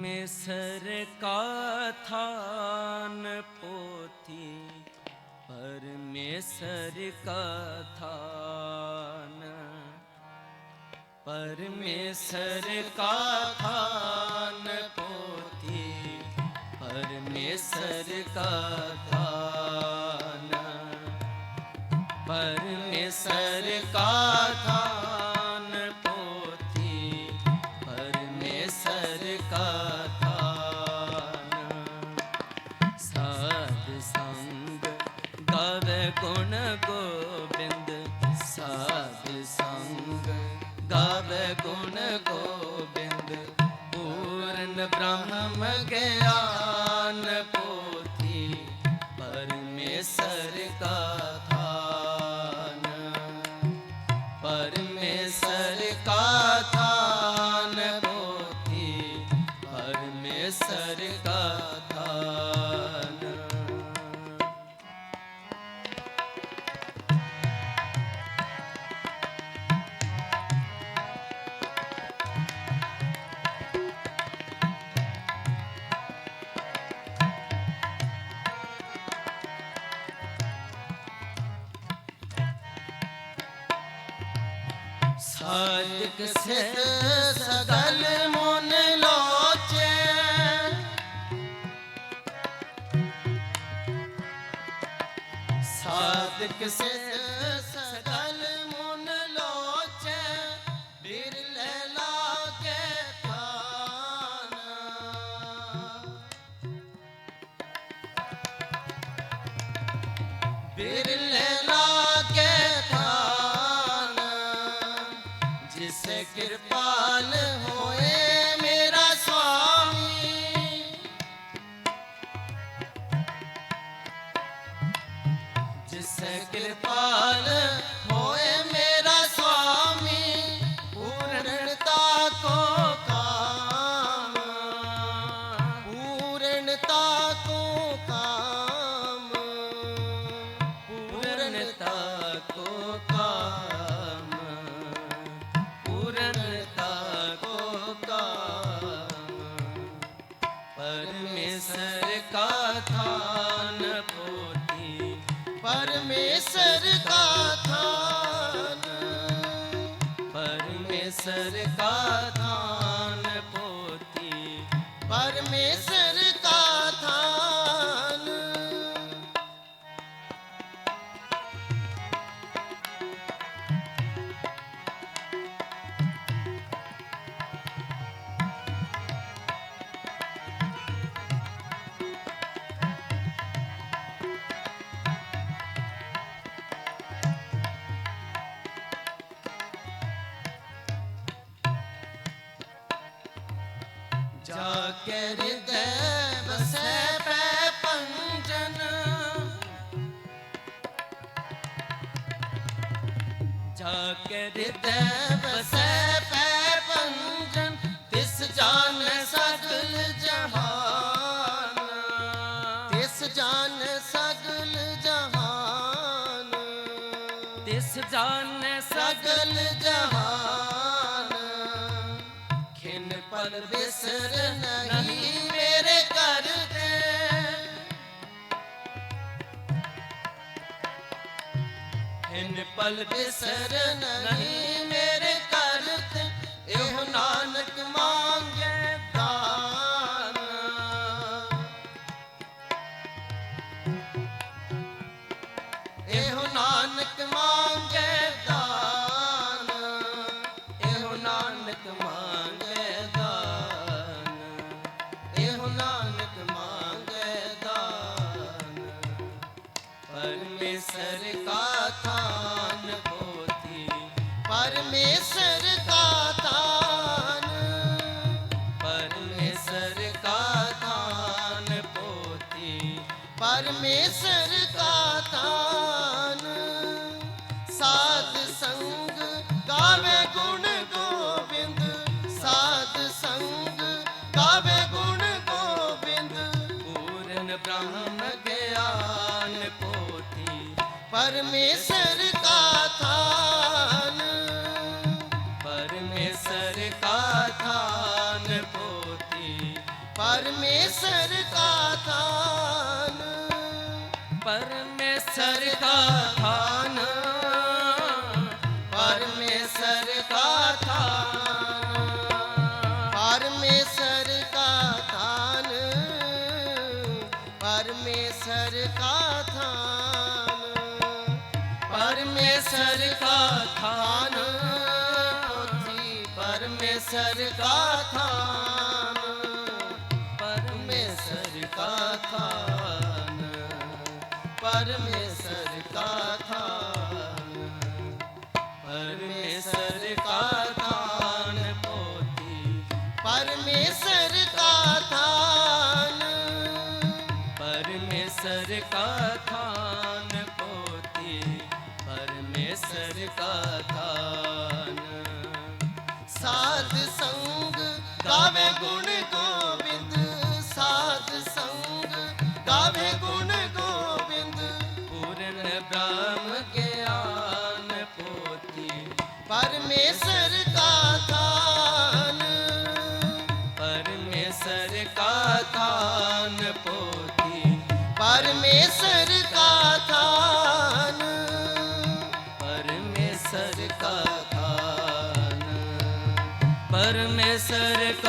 ਪਰਮੇਸ਼ਰ ਕਾ ਥਾਨ ਪੋਥੀ ਪਰਮੇਸ਼ਰ ਕਾ ਥਾਨ ਪਰਮੇਸ਼ਰ ਕਾ ਥਾਨ ਗੋਬਿੰਦ ਸਾਧ ਸੰਗ। ਗਾਵੇ ਗੁਣ ਗੋਬਿੰਦ ਪੂਰਨ ਬ੍ਰਹਮ ਗਿਆ ਸਾਧਕ ਸਿਧ ਸਗਲ ਮਨ ਲੋਚੇ ਸਾਧਕ ਸਿਧ ਸਗਲ ਮਨ ਲੋਚੇ ਬਿਰਲੇ ਲਾਗੇ ਥਾਨ ਬਿਰਲੇ ਲਾਗੇ ਜਿਸ ਕਿਰਪਾਲ ਹੋਏ ਮੇਰਾ ਸੁਆਮੀ ਪੂਰਨਤਾ ਕੋ ਕਾਮ। ਪੂਰਨਤਾ ਕੋ ਕਾਮ। ਪੂਰਨਤਾ ਕੋ ਕਾਮ। ਪੂਰਨਤਾ ਕੋ ਕਾਮ। ਪਰਮੇਸ਼ਰ ਕਾ ਪਰਮੇਸ਼ਰ ਕਾ ਥਾਨ ਪਰਮੇਸ਼ਰ ਕਾ ਥਾਨ ਜਾ ਕੇ ਹਿਰਦੈ ਵਸੈ ਪੈ ਪੰਜਨ। ਜਾ ਕੇ ਹਿਰਦੈ ਵਸੈ ਪੈ ਪੰਜਨ, ਤਿਸ ਜਾਣ ਸਗਲ ਜਹਾਨ। ਤਿਸ ਜਾਨ ਸਗਲ ਜਹਾਨ। ਤਿਸ ਜਾਨ ਖਿਨ ਬਿਸਰ ਨਹੀਂ ਮੇਰੇ ਘਰ ਦੇ ਹਿਨ ਪਲ ਬਿਸਰ ਨਹੀਂ ਪਰਮੇਸ਼ਰ ਕਾ ਥਾਨ ਪੋਥੀ ਪਰਮੇਸ਼ਰ ਕਾ ਥਾਨ ਪਰਮੇਸ਼ਰ ਕਾ ਥਾਨ ਪੋਥੀ ਪਰਮੇਸ਼ਰ ਕਾ ਥਾਨ परमेश्वर का थान परमेश्वर का थान पोती परमेश्वर का थान पर परमेश्वर का थान पोथी परमेश्वर का थान परमेश्वर का थान परमेश्वर का थान परमेश्वर का थान पोथी परमेश्वर का थान परमेश्वर का थान ਗਾਵੇ ਗੁਣ ਗੋਬਿੰਦ ਸਾਧ ਸੰਗ, ਗਾਵੇ ਗੁਣ ਗੋਬਿੰਦ। ਪੂਰਨ ਬ੍ਰਹਮ ਗਿਆਨ ਪੋਤੀ, ਪਰਮੇਸ਼ਰ ਕਾ ਥਾਨ। ਪਰਮੇਸ਼ਰ ਪੋਤੀ, ਪਰਮੇਸ਼ਰ ਕਾ ਪਰਮੇਸ਼ਰ ਕਾ परमेश्वर का थान